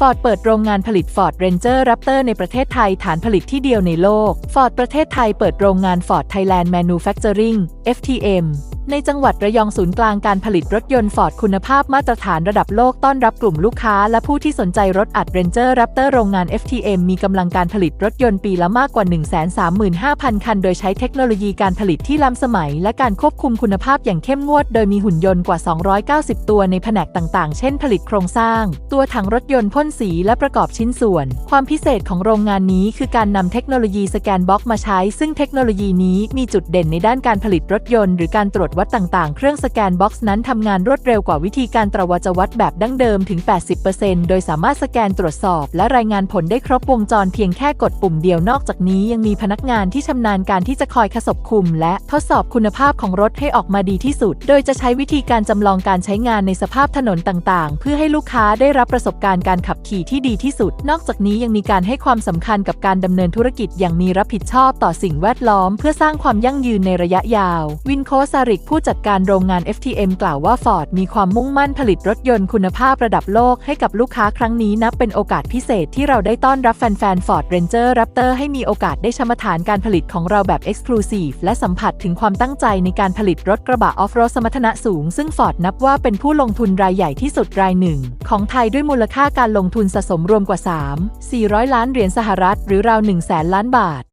ฟอร์ดเปิดโรงงานผลิตฟอร์ดเรนเจอร์รับเตอร์ในประเทศไทยฐานผลิตที่เดียวในโลก ฟอร์ดประเทศไทยเปิดโรงงานฟอร์ดไทยแลนด์แมนูแฟคเจอริง FTM ในจังหวัดระยองศูนย์กลางการผลิตรถยนต์ Ford คุณภาพมาตรฐานระดับโลกต้อนรับกลุ่มลูกค้า และผู้ที่สนใจรถอัด Ranger Raptor โรงงาน FTM มีกำลังการผลิตรถยนต์ปีละมากกว่า 135,000 คัน โดยใช้เทคโนโลยีการผลิตที่ล้ำสมัย และการควบคุมคุณภาพอย่างเข้มงวด โดยมีหุ่นยนต์กว่า 290 ตัวในแผนกต่างๆ เช่น ผลิตโครงสร้าง ตัวถังรถยนต์พ่นสีและประกอบชิ้นส่วน ความพิเศษของโรงงานนี้คือการนำเทคโนโลยีสแกนบล็อกมาใช้ ซึ่งเทคโนโลยีนี้มีจุดเด่นในด้านการผลิตรถยนต์หรือการตรวจวัดต่างๆ เครื่องสแกนบ็อกซ์นั้นทำงานรวดเร็วกว่าวิธีการตรวจวัดแบบดั้งเดิมถึง 80%โดยสามารถสแกนตรวจสอบ และรายงานผลได้ครบวงจรเพียงแค่กดปุ่มเดียวนอกจากนี้ยังมีพนักงานที่ชำนาญการที่จะคอยขสบคุม และทดสอบคุณภาพของรถให้ออกมาดีที่สุด โดยจะใช้วิธีการจำลองการใช้งานในสภาพถนนต่างๆ เพื่อให้ลูกค้าได้รับประสบการณ์การขับขี่ที่ดีที่สุด นอกจากนี้ยังมีการให้ความสำคัญกับการดำเนินธุรกิจอย่างมีรับผิดชอบต่อสิ่งแวดล้อม เพื่อสร้างความยั่งยืนในระยะยาว วินโคซาริกผู้จัดการโรงงาน FTM กล่าวว่า Ford มีความมุ่งมั่นผลิตรถยนต์คุณภาพระดับโลกให้กับลูกค้าครั้งนี้นับเป็นโอกาสพิเศษที่เราได้ต้อนรับแฟนๆ Ford Ranger Raptor ให้มีโอกาสได้ชมฐานการผลิตของเราแบบ Exclusive และสัมผัสถึงความตั้งใจในการผลิตรถกระบะออฟโรดสมรรถนะสูง ซึ่ง Ford นับว่าเป็นผู้ลงทุนรายใหญ่ที่สุดรายหนึ่ง ของไทยด้วยมูลค่าการลงทุนสะสมรวมกว่า 3 400 ล้านเหรียญสหรัฐ หรือราว1 0 0 0 0 0ล้านบาท